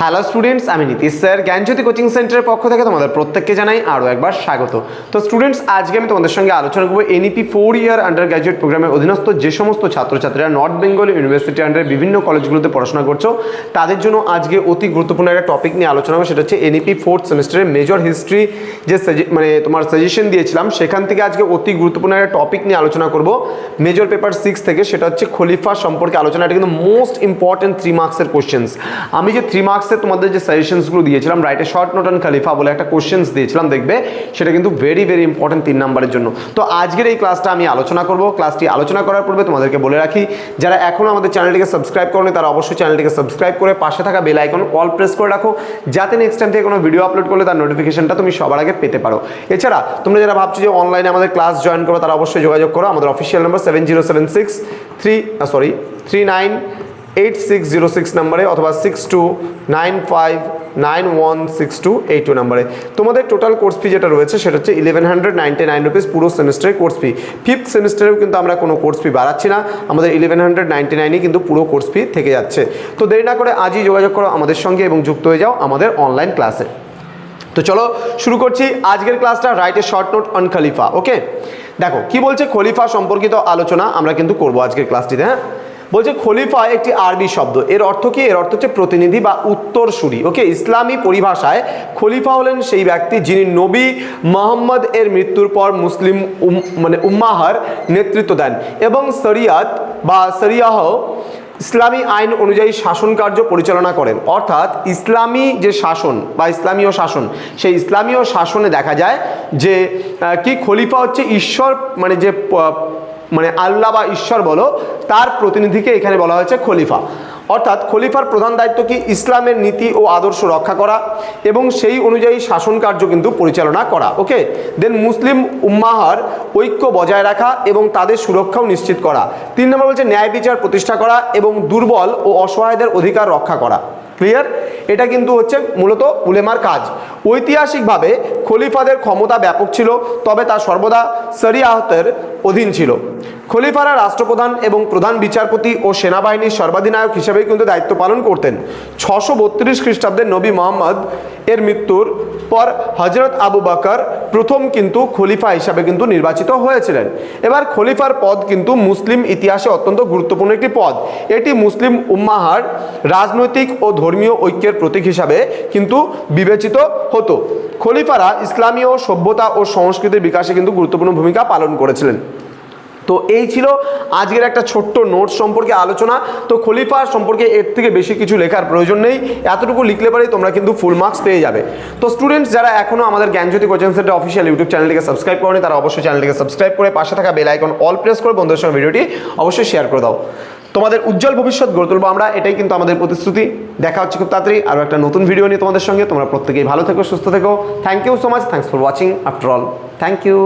Hello students আমি Nitish sir. জ্ঞানজ্যোতি coaching সেন্টারের পক্ষ থেকে তোমাদের প্রত্যেককে জানাই আরও একবার স্বাগত। তো স্টুডেন্টস আজকে আমি তোমাদের সঙ্গে আলোচনা করব NEP four year under graduate প্রোগ্রামের অধীনস্থ যে সমস্ত ছাত্রছাত্রীরা নর্থ বেঙ্গল ইউনিভার্সিটি আন্ডারে বিভিন্ন কলেজগুলোতে পড়াশোনা করছ, তাদের জন্য আজকে অতি গুরুত্বপূর্ণ একটা টপিক নিয়ে আলোচনা হবে, সেটা হচ্ছে এনইপি ফোর্থ সেমিস্টারের মেজর হিস্ট্রি যে মানে তোমার সাজেশন দিয়েছিলাম, সেখান থেকে আজকে অতি গুরুত্বপূর্ণ একটা টপিক নিয়ে আলোচনা করব। মেজর পেপার সিক্স থেকে, সেটা হচ্ছে খলিফা সম্পর্কে আলোচনা, এটা কিন্তু মোস্ট ইম্পর্টেন্ট থ্রি মার্কসের কোশ্চেন্স আমি যে থ্রি মার্কসের তোমাদের যে সাজেশনসগুলো দিয়েছিলাম রাইটে শর্ট নোট অন খলিফা বলে একটা কোশ্চেন্স দিয়েছিলাম, দেখবে সেটা কিন্তু ভেরি ভেরি ইম্পর্টেন্ট তিন নাম্বারের জন্য। তো আজকের এই ক্লাসটা আমি আলোচনা করব। ক্লাসটি আলোচনা করার পূর্বে তোমাদেরকে বলে রাখি, যারা এখনও আমাদের চ্যানেলটিকে সাবস্ক্রাইব করনি, তারা অবশ্যই চ্যানেলটিকে সাবস্ক্রাইব করে পাশে থাকা বেল আইকন অল প্রেস করে রাখো, যাতে নেক্সট টাইম থেকে কোনো ভিডিও আপলোড করলে তার নোটিফিকেশনটা তুমি সবার আগে পেতে পারো। এছাড়া, তোমরা যারা ভাবছ যে অনলাইনে আমাদের ক্লাস জয়েন করো তারা অবশ্যই যোগাযোগ করো। আমাদের official number seven zero seven six three sorry three nine eight six zero six নাম্বারে অথবা six two nine five nine one six two eight two নাম্বারে। তোমাদের টোটাল কোর্স ফি যেটা রয়েছে সেটা হচ্ছে eleven hundred ninety nine rupees পুরো সেমিস্টারের কোর্স ফি ফিফথ সেমিস্টারেও কিন্তু আমরা কোনো কোর্স ফি বাড়াচ্ছি না, আমাদের ইলেভেন হান্ড্রেড নাইনটি নাইনই কিন্তু পুরো কোর্স ফি থেকে যাচ্ছে। তো দেরি না করে আজই যোগাযোগ করো আমাদের সঙ্গে এবং যুক্ত হয়ে যাও আমাদের অনলাইন ক্লাসে তো চলো শুরু করছি আজকের ক্লাসটা রাইট শর্ট নোট অন খলিফা ওকে দেখো, কি বলছে খলিফা সম্পর্কিত আলোচনা আমরা কিন্তু করব আজকের ক্লাসটিতে হ্যাঁ? বলছে খলিফা একটি আরবি শব্দ। এর অর্থ কি? এর অর্থ হচ্ছে প্রতিনিধি বা উত্তরসূরি। ওকে, ইসলামী পরিভাষায় খলিফা হলেন সেই ব্যক্তি যিনি নবী মোহাম্মদ এর মৃত্যুর পর মুসলিম মানে উম্মাহার নেতৃত্ব দেন এবং শরিয়াত বা শরিয়াহ ইসলামী আইন অনুযায়ী শাসন কার্য পরিচালনা করেন। অর্থাৎ ইসলামী যে শাসন বা ইসলামীয় শাসন, সেই ইসলামীয় শাসনে দেখা যায় যে কি খলিফা হচ্ছে ঈশ্বর মানে যে মানে আল্লাহ বা ঈশ্বর বলো, তার প্রতিনিধিকে এখানে বলা হয়েছে খলিফা। অর্থাৎ খলিফার প্রধান দায়িত্ব কি? ইসলামের নীতি ও আদর্শ রক্ষা করা এবং সেই অনুযায়ী শাসন কার্য কিন্তু পরিচালনা করা। ওকে? দেন মুসলিম উম্মাহার ঐক্য বজায় রাখা এবং তাদের সুরক্ষাও নিশ্চিত করা। তিন নম্বর বলছে ন্যায় বিচার প্রতিষ্ঠা করা এবং দুর্বল ও অসহায়দের অধিকার রক্ষা করা। ক্লিয়ার এটা কিন্তু হচ্ছে মূলত উলেমার কাজ। ঐতিহাসিকভাবে খলিফাদের ক্ষমতা ব্যাপক ছিল, তবে তা সর্বদা সরিয়াহতের অধীন ছিল। খলিফারা রাষ্ট্রপ্রধান এবং প্রধান বিচারপতি ও সেনাবাহিনীর সর্বাধিনায়ক হিসেবে কিন্তু দায়িত্ব পালন করতেন। ছশো বত্রিশ খ্রিস্টাব্দে নবী মোহাম্মদ এর মৃত্যুর পর হজরত আবু বকর প্রথম কিন্তু খলিফা হিসাবে কিন্তু নির্বাচিত হয়েছিলেন। এবার খলিফার পদ কিন্তু মুসলিম ইতিহাসে অত্যন্ত গুরুত্বপূর্ণ একটি পদ। এটি মুসলিম উম্মাহার রাজনৈতিক ও ধর্মীয় ঐক্যের প্রতীক হিসাবে কিন্তু বিবেচিত হতো। খলিফারা ইসলামীয় সভ্যতা ও সংস্কৃতির বিকাশে কিন্তু গুরুত্বপূর্ণ ভূমিকা পালন করেছিলেন। তো এই ছিল আজকের একটা ছোট্ট নোট সম্পর্কে আলোচনা। তো খলিফা সম্পর্কে এর থেকে বেশি কিছু লেখার প্রয়োজন নেই। এতটুকু লিখলে পারেই তোমরা কিন্তু ফুল মার্কস পেয়ে যাবে। তো স্টুডেন্টস যারা এখনও আমাদের Gyanjyoti coaching centre official YouTube চ্যানেলটিকে সাবস্ক্রাইব করেনি, তারা অবশ্যই চ্যানেলটিকে সাবস্ক্রাইব করে পাশে থাকা বেল আইকন অল প্রেস করে বন্ধুদের সঙ্গে ভিডিওটি অবশ্যই শেয়ার করে দাও। তোমাদের উজ্জ্বল ভবিষ্যৎ গড়ে তুলবো আমরা, এটাই কিন্তু আমাদের প্রতিশ্রুতি। দেখা হচ্ছে খুব তাড়াতাড়ি আরও একটা নতুন ভিডিও নিয়ে তোমাদের সঙ্গে। তোমরা প্রত্যেকেই ভালো থেকো, সুস্থ থেকো। Thank you so much thanks for watching after all thank you